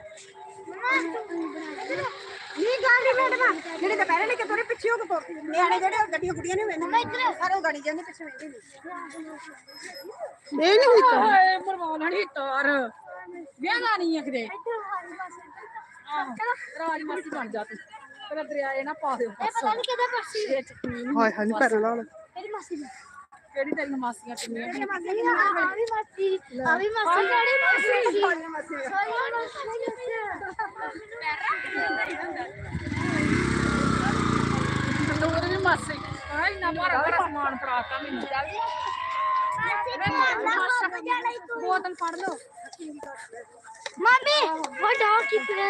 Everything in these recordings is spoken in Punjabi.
ਨਹੀਂ ਮੈਡਮ ਜਿਹੜੇ ਦੁਪਹਿਰੇ ਲੈ ਕੇ ਥੋੜੇ ਪਿੱਛੇ ਹੋ ਕੇ ਤੁਰ ਨਿਆਣੇ ਜਿਹੜੇ ਉਹ ਗੱਡੀਆਂ ਗੁੱਡੀਆਂ ਨੇ ਵੇਂਦੇ ਸਾਰੇ ਉਹ ਗਾੜੀ ਜਾਂਦੇ ਪਿੱਛੇ ਵੇਂਦੇ ਨਹੀਂ। ਇਹ ਨਹੀਂ ਮਰਵਾਉਣਾ ਨਹੀਂ ਤਾਰ। ਵਿਆਹਣਾ ਨਹੀਂ ਆ ਕਿਤੇ। ਆਹ, ਰਾਜ ਮਾਸੀ ਬਣ ਜਾ ਤੂੰ। ਤੇਰਾ ਦਰਿਆ ਇਹ ਨਾ ਪਾ ਦਿਓ। ਪਤਾ ਨਹੀਂ ਕਿਹਦਾ ਪਰਸੀ। ਹਾਏ ਹਾਏ ਪੈਰਾਂ ਨਾਲ ਤੇਰੀ ਮਾਸੀ ਕਿਹੜੀ ਤੇਰੀਆਂ ਮਾਸੀਆਂ ਕਿੰਨੀਆਂ ਆ? ਵੀ ਮਾਸੀ ਆ ਵੀ ਮਾਸੀ। ਕਿਹੜੀ ਮਾਸੀ? ਸਾਰੀਆਂ ਮਾਸੀ। ਤੂੰ ਵੀ ਮਾਸੀ? ਆਈ ਨਾ ਮਾਰਾ ਤੇਰਾ ਸਮਾਨ ਫੜਾਤਾ ਮੈਨੂੰ। ਬੋਤਲ ਫੜ ਲਓ। ਮਾਮੀ ਵੱਡਾ ਕੀ ਪਿਆ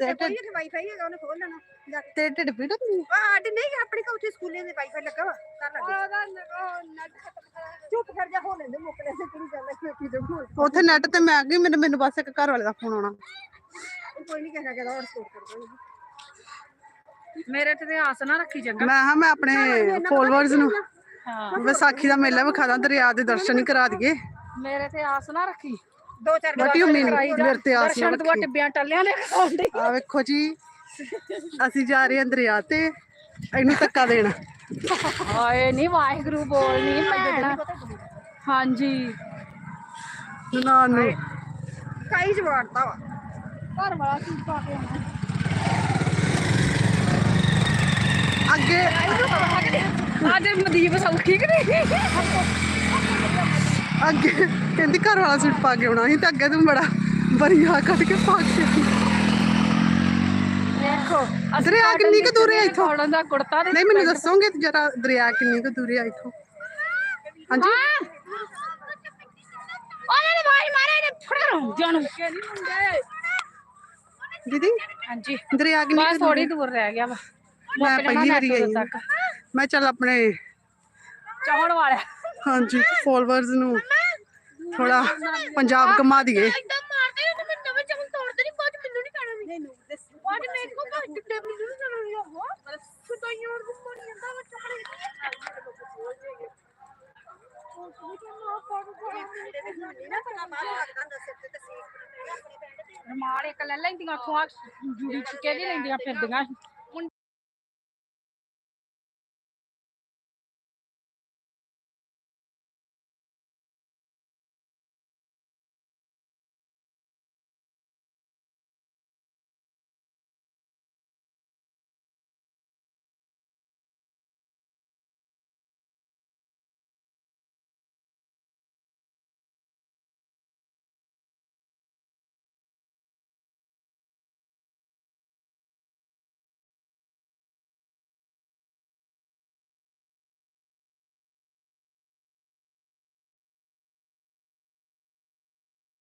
ਤੇ ਕੋਈ ਇੱਥੇ ਵਾਈਫਾਈ ਹੈਗਾ ਉਹਨੇ ਖੋਲ ਲੈਣਾ। ਜਾ ਕੇ। ਤੇ ਢਿੱਡ ਪੀੜ ਹੁੰਦੀ ਆ? ਆਹ ਅੱਡ ਨਹੀਂ ਗਾ, ਆਪਣੇ ਕੋ ਉੱਥੇ ਸਕੂਲੇ ਦੇ ਵਾਈਫਾਈ ਲੱਗਾ ਵਾ ਕਰ ਲੱਗੇ। ਚੁੱਪ ਕਰ ਜਾ ਹੋ ਲੈਂਦੇ ਮੁੱਕ ਲੈਂਦੇ ਕਿਹੜੀ ਗੱਲ ਹੈ ਕਿ ਕਿਦੋਂ ਹੋਈ ਉੱਥੇ ਨੈਟ ਤੇ ਮੈਂ ਆ ਗਈ ਮੈਨੂੰ ਮੈਨੂੰ ਬਸ ਇੱਕ ਘਰ ਵਾਲੇ ਦਾ ਫੋਨ ਆਉਣਾ। ਕੋਈ ਨਹੀਂ ਕਹਿਣਾ ਕਿ ਹੋਰ ਸਟੋਰ ਕਰ ਦਾਂਗੇ ਮੇਰੇ ਤੇ ਆਸ ਨਾ ਰੱਖੀ ਚੰਗਾ। ਮੈਂ ਹਾਂ ਮੈਂ ਆਪਣੇ ਫੋਲੋਅਰਸ ਨੂੰ ਹਾਂ। ਵਿਸਾਖੀ ਦਾ ਮੇਲਾ ਵਿਖਾ ਦਾਂ ਦਰਿਆ ਦੇ ਦਰਸ਼ਨ ਹੀ ਕਰਾ ਦਈਏ। ਮੇਰੇ ਤੇ ਆਸ ਨਾ ਰੱਖੀ। ਦੋ ਚਾਰ ਬਟੀ ਉਮੀ ਮੇਰੇ ਤੇ ਆਸ ਨਾ ਦਰਸ਼ਨ ਤੋਂ ਰੱਖੀ ਟਿੱਬਿਆਂ ਟੱਲਿਆਂ ਨੇ ਖਾਉਂਦੇ ਆ ਵੇਖੋ ਜੀ ਅਸੀਂ ਜਾ ਰਹੇ ਹਾਂ ਦਰਿਆ ਤੇ ਇਹਨੂੰ ਧੱਕਾ ਦੇਣ। ਹਾਏ ਨਹੀਂ ਵਾਹਿਗੁਰੂ ਬੋਲ ਨਹੀਂ ਭੈਣ। ਹਾਂਜੀ। ਨਨਾਣ ਨੂੰ। ਕਾਈ ਜਵਾੜਦਾ ਵਾ। ਘਰ ਵਾਲਾ ਸੂਟ ਪਾ ਕੇ ਆਉਣਾ ਅੱਗੇ। ਅੱਜ ਮਦੀਪ ਸੌਖੀ ਕਿ ਨਹੀਂ ਅੱਗੇ ਕਹਿੰਦੀ ਘਰ ਵਾਲਾ ਸੂਟ ਪਾ ਕੇ ਆਉਣਾ ਸੀ ਤੇ ਅੱਗੇ ਤੂੰ ਬੜਾ ਬਰੀਆ ਕੱਢ ਕੇ ਪਾ ਕੇ। ਦੇਖੋ ਦਰਿਆ ਕਿੰਨੀ ਕੁ ਦੂਰ ਹੈ ਇੱਥੋਂ? ਫੌੜਨ ਦਾ ਕੁੜਤਾ ਨਹੀਂ ਮੈਨੂੰ ਦੱਸੋਗੇ ਜਰਾ ਦਰਿਆ ਕਿੰਨੀ ਕੁ ਦੂਰ ਹੈ ਇੱਥੋਂ? ਹਾਂਜੀ। ਉਹਨੇ ਨੇ ਭਾਈ ਮਾਰੇ ਨੇ ਫੜ ਜਾਣੂ ਦੀਦੀ ਹਾਂਜੀ। ਦਰਿਆ ਕਿੰਨੀ ਬਸ ਥੋੜੀ? ਦੂਰ ਰਹਿ ਗਿਆ ਵਾ। ਮੈਂ ਪਹਿਲੀ ਵਾਰੀ ਆਈ ਮੈਂ ਚੱਲ ਆਪਣੇ ਚਾਹਣ ਵਾਲਾ। ਹਾਂਜੀ ਫੋਲੋਅਰਸ ਨੂੰ ਥੋੜਾ ਪੰਜਾਬ ਘੁਮਾ ਦਈਏ ਇਦਾਂ ਮਾਰਦੇ ਨੇ ਮੈਨੂੰ ਨਵੇਂ ਚਮਨ ਤੋੜਦੇ ਨਹੀਂ ਬਾਅਦ ਮੈਨੂੰ ਨਹੀਂ ਕਹਿਣਾ ਨਹੀਂ ਨੂੰ ਬਾਅਦ ਮੇਰੇ ਕੋ ਬਾਅਦ ਟਿੱਪੇ ਮੈਨੂੰ ਨਹੀਂ ਕਹਿਣਾ ਨਹੀਂ ਹੋ ਸੁਤਾਈਆਂ ਹੋਰ ਘੁੰਮਣ ਜਾਂਦਾ ਬੱਚਾ ਰਮਾਲ ਇੱਕ ਲੈ ਲੈਂਦੀਆਂ ਖਵਾ ਜੁੜੀ ਚੁੱਕੇ ਨਹੀਂ ਲੈਂਦੀਆਂ ਫਿਰਦੀਆਂ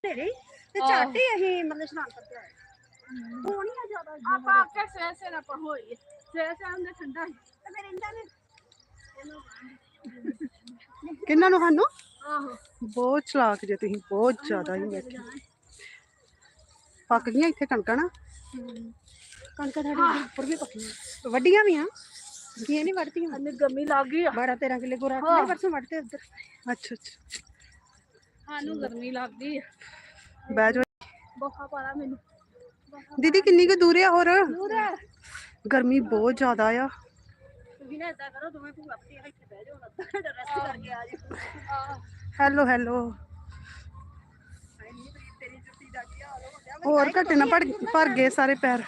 ਮੁੰ- ਤੇਰੀ ਤੇ ਝੱਟ ਹੀ ਅਸੀਂ ਮਤਲਬ ਇਸ਼ਨਾਨ ਕਰਕੇ ਆਏ। ਨਹੀਂ ਆ ਜ਼ਿਆਦਾ ਆਪਾਂ ਆਪਕੇ ਸਹਿ ਸੇ ਨਾ ਪੜੋਈ ਸਹਿ ਸੇ ਹੁੰਦੇ ਠੰਡਾ ਹੀ। ਤੇ ਫਿਰ ਇਹਨਾਂ ਨੇ। ਕਿੰਨਾਂ ਨੂੰ ਸਾਨੂੰ? ਆਹੋ। ਬਹੁਤ ਚਲਾਕ ਜੇ ਤੁਸੀਂ ਬਹੁਤ ਜ਼ਿਆਦਾ ਹੀ ਵੇਖੀ। ਪੱਕ ਗਈਆਂ ਇੱਥੇ ਕਣਕਾਂ ਨਾ? ਕਣਕਾਂ ਸਾਡੇ ਉੱਪਰ ਵੀ ਪੱਕੀਆਂ। ਵੱਡੀਆਂ ਵੀ ਆ। ਇਹ ਨਹੀਂ ਵੱਢਦੀਆਂ ਅੰਨੇ ਗਮੀ ਲੱਗ ਗਈ ਆ। 12 13 ਕਿੱਲੇ ਗੋਰਾ। ਕਿੱਲੇ ਪਰਸੋਂ ਵੜਤੇ ਉੱਧਰ। ਅੱਛਾ ਅੱਛਾ। ਸਾਨੂੰ ਗਰਮੀ ਲੱਗਦੀ ਆ ਬਹਿ ਜਾਓ ਬੋਖਾ ਪਾਲਾ ਮੈਨੂੰ ਦੀਦੀ ਕਿੰਨੀ ਕੁ ਦੂਰ ਆ ਹੋਰ ਗਰਮੀ ਬਹੁਤ ਜ਼ਿਆਦਾ ਆ ਤੁਸੀਂ ਨਾ ਏਦਾਂ ਕਰੋ ਦੋਵੇਂ ਭੂਆ ਪਤੀ ਇੱਥੇ ਬਹਿ ਜਾਓ ਨਾ ਰੈਸਟ ਕਰਕੇ ਆ ਜਾਓ ਹੈਲੋ ਹੈਲੋ ਤੇਰੀ ਜੁੱਤੀ ਦਾ ਕੀ ਹਾਲ ਹੋ ਗਿਆ ਹੋਰ ਘਟੇ ਨਾ ਭਰ ਭਰ ਗਏ ਸਾਰੇ ਪੈਰ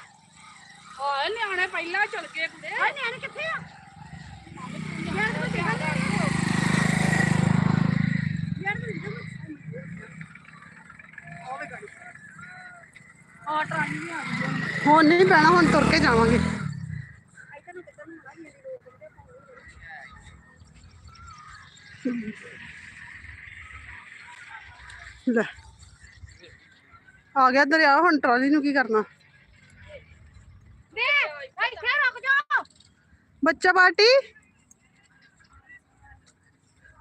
ਓਏ ਨਿਆਣੇ ਪਹਿਲਾਂ ਚਲ ਗਏ ਕੁੜੇ ਓਏ ਨਿਆਣੇ ਕਿੱਥੇ ਆ ਆ ਟਰਾਲੀ ਨਹੀਂ ਆ ਗਈ ਹੁਣ। ਨਹੀਂ ਪੈਣਾ ਹੁਣ ਤੁਰ ਕੇ ਜਾਵਾਂਗੇ। ਲੈ। ਆ ਗਿਆ ਦਰਿਆ ਹੁਣ ਟਰਾਲੀ ਨੂੰ ਕੀ ਕਰਨਾ? ਵੇ ਇੱਥੇ ਰੁਕ ਜਾ। ਬੱਚਾ ਪਾਰਟੀ?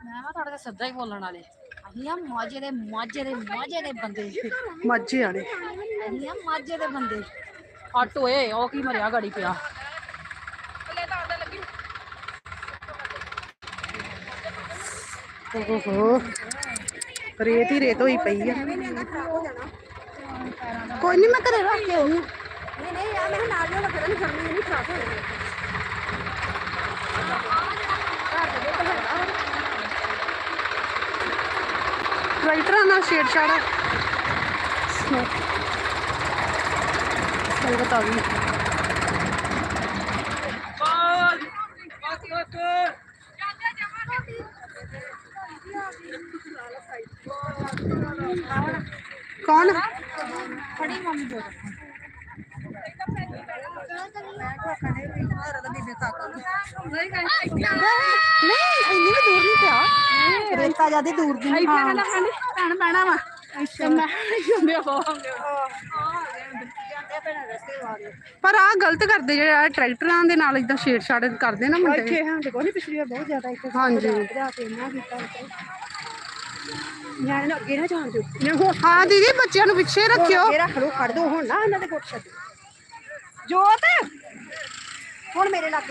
ਮੈਂ ਨਾ ਤੁਹਾਡੇ ਤੇ ਸਿੱਧਾ ਹੀ ਬੋਲਣ ਵਾਲੇ। ਅਸੀਂ ਆ ਮਾਝੇ ਦੇ ਮਾਝੇ ਦੇ ਮਾਝੇ ਦੇ ਬੰਦੇ। ਮਾਝੇ ਵਾਲੇ ਅਸੀਂ ਆ ਮਾਝੇ ਦੇ ਬੰਦੇ। ਹਟ ਓਏ ਉਹ ਕੀ ਮਰਿਆ ਗਾੜੀ ਪਿਆ। ਓਹੋ। ਰੇਤ ਹੀ ਰੇਤ ਹੋਈ ਪਈ ਆ। ਕੋਈ ਨਹੀਂ ਮੈਂ ਘਰੇ ਰੱਖ ਕੇ ਆਉਂਦੀ ਹਾਂ। ਨਹੀਂ ਨਹੀਂ ਆ ਮੇਰੇ ਨਾਲ ਲੱਗਦਾ ਨਹੀਂ ਫੜਨੀ ਨਹੀਂ ਖਰਾਬ ਹੋ ਜਾਣੀ ਟਰੈਕਟਰਾਂ ਨਾਲ ਛੇੜਛਾੜ ਸੰਗਤ ਆ ਗਈ ਕੌਣ? ਫੜੀ ਮੰਮੀ ਜੋ ਨਹੀਂ ਇੰਨੀ ਵੀ ਦੂਰ ਨਹੀਂ ਪਿਆ ਰੇਤਾ ਜ਼ਿਆਦਾ ਦੂਰ ਦੀ ਇੱਥੇ ਕਹਿੰਦਾ ਕਹਿੰਦੀ ਭੈਣ ਬਹਿਣਾ ਵਾ ਤੇ ਮੈਂ ਜੁੰਦੇ ਹੋਵਾਂਗੇ ਪਰ ਆ ਗਲਤ ਕਰਦੇ ਜਿਹੜੇ ਆ ਟਰੈਕਟਰਾਂ ਦੇ ਨਾਲ ਇਦਾਂ ਛੇੜਛਾੜ ਕਰਦੇ ਨਾ ਮੁੰਡੇ। ਇੱਥੇ ਹਾਂ ਤੇ ਕੋਈ ਪਿਛਲੀ ਵਾਰ ਬਹੁਤ ਜ਼ਿਆਦਾ ਇੱਥੇ ਹਾਂਜੀ। ਭਜਾ ਕੇ ਇੰਨਾ ਕੀਤਾ ਨਿਆਣੇ ਨੂੰ ਅੱਗੇ ਨਾ ਜਾਣ ਦਿਓ। ਹਾਂ ਦੀਦੀ ਬੱਚਿਆਂ ਨੂੰ ਪਿੱਛੇ ਰੱਖਿਓ। ਰੱਖ ਲਓ ਖੜ ਦੋ ਹੁਣ ਨਾ ਇਹਨਾਂ ਦੇ ਗੁੱਟ ਛੱਡੋ। ਜੋਤ ਹੁਣ ਮੇਰੇ ਲੱਗ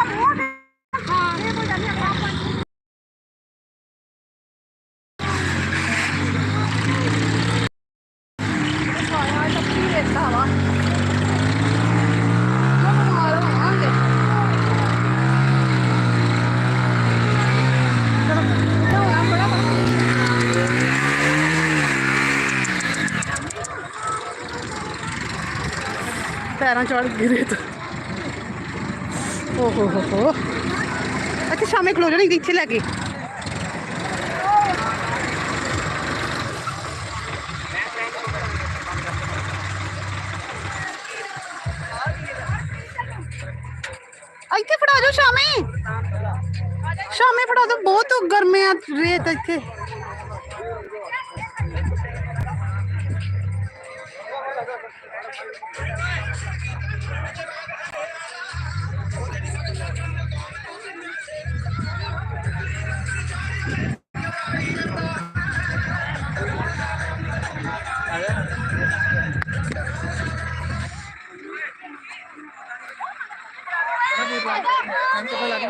ਪੈਰਾਂ ਚੜ ਗਿਰੇ ਤਾਂ ਓ ਹੋ ਹੋ ਹੋ ਅੱਛਾ ਸ਼ਾਮੇ ਖਲੋ ਜਾਣੀ ਇੱਥੇ ਲੈ ਕੇ ਇੱਥੇ ਫੜਾ ਦਿਓ ਸ਼ਾਮੇ ਸ਼ਾਮੇ ਫੜਾ ਦਿਓ ਬਹੁਤ ਗਰਮੇ ਆ ਰੇਤ ਇੱਥੇ ਨਹੀਂ ਪੁੱਤ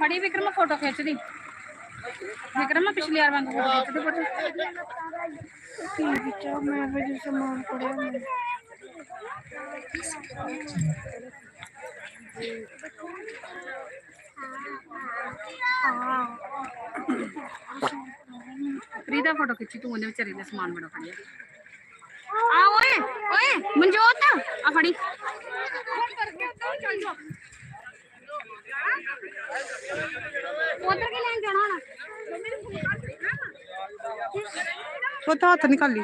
పడి విక్రమ ఫోటో ఖర్చుది విక్రమ పిछली यार वांगू फ़ोटो फ़ोटो टीवी चौक में अभी जो सामान पड़े हैं प्रीता फ़ोटो खिंची, तू उन्हें बेचारी ने सामान बड़ा फड़िया आ, ओए ओए, मंजोत, आ फड़ी फ़ोन करके दो चल जाओ ਉਹ ਤਾਂ ਹੱਥ ਨਿਕਾਲੀ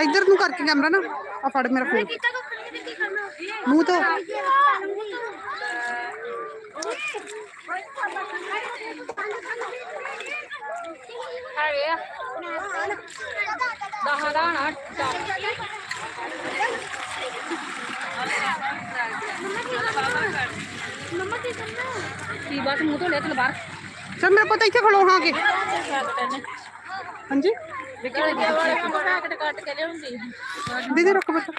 ਇੱਧਰ ਨੂੰ ਕਰਕੇ ਕੈਮਰਾ ਨਾ ਆ ਫੜ ਮੇਰਾ ਫੋਨ ਕੀਤਾ ਕੱਖ ਨਹੀਂ ਕੀ ਕਰਨਾ ਮੂੰਹ ਤੋਂ ਹੈਗੇ ਆ ਦਹਾਂ ਦਾ ਨਾ ਮੰਮਾ ਕੀ ਕਰਨਾ ਕੀ ਬਸ ਮੂੰਹ ਤੋਂ ਲੈ ਤੇ ਬਾਹਰ ਚੱਲ ਮੇਰਾ ਪਤਾ ਇੱਥੇ ਖਲੋ ਹਾਂ ਕੇ ਹਾਂਜੀ ਦੀਦੀ ਰੁਕ ਬੇਟਾ